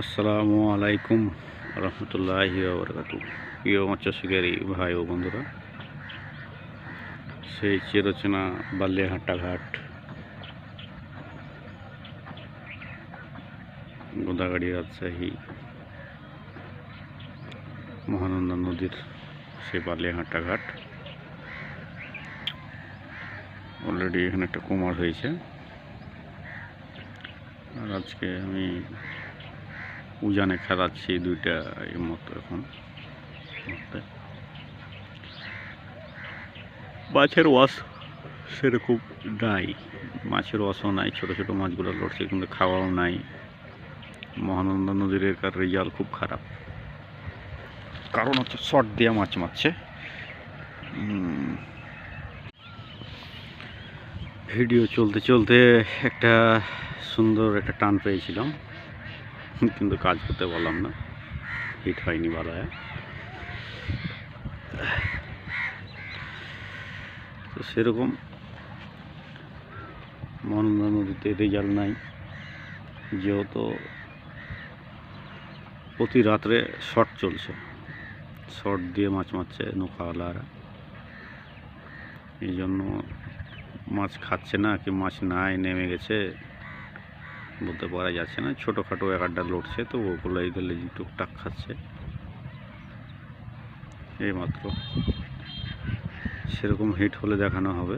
আসসালামু আলাইকুম রহমতুল্লাহি বরকাতু প্রিয় মৎস্য শিকারী ভাই ও বন্ধুরা, সেই চিরচেনা বালিয়াহাটা ঘাট গোদাগাড়ি রাজশাহী মহানন্দা নদীর সেই বালিয়াহাটা অলরেডি এখানে একটা কুমার হয়েছে। আর আজকে আমি উজানে খেলাচ্ছি দুইটা এই মতো এখন। মাছের ওয়াশ সেরকম নাই। মাছের ওয়াশও নাই, ছোট ছোট মাছগুলো লড়ছে, কিন্তু খাওয়াও নাই। মহানন্দা নদীর একার রেজাল্ট খুব খারাপ। কারণ হচ্ছে শর্ট দিয়ে মাছ মারছে। ভিডিও চলতে চলতে একটা সুন্দর একটা টান পেয়েছিলাম। কিন্তু কাজ করতে পারলাম না। হিট হয়নি বালায় তো সেরকম মহানন্দা নদীতে রেজাল্ট নাই। যেহেতু প্রতি রাত্রে শর্ট চলছে। শর্ট দিয়ে মাছ মারছে নৌকাওয়ালারা। এই জন্য মাছ খাচ্ছে না, কি মাছ নাই, নেমে গেছে। বলতে পারা যাচ্ছে না। ছোটোখাটো এক আড্ডা লড়ছে, তো ওগুলো এই ধরলে টুকটাক খাচ্ছে। এইমাত্র। সেরকম হিট হলে দেখানো হবে।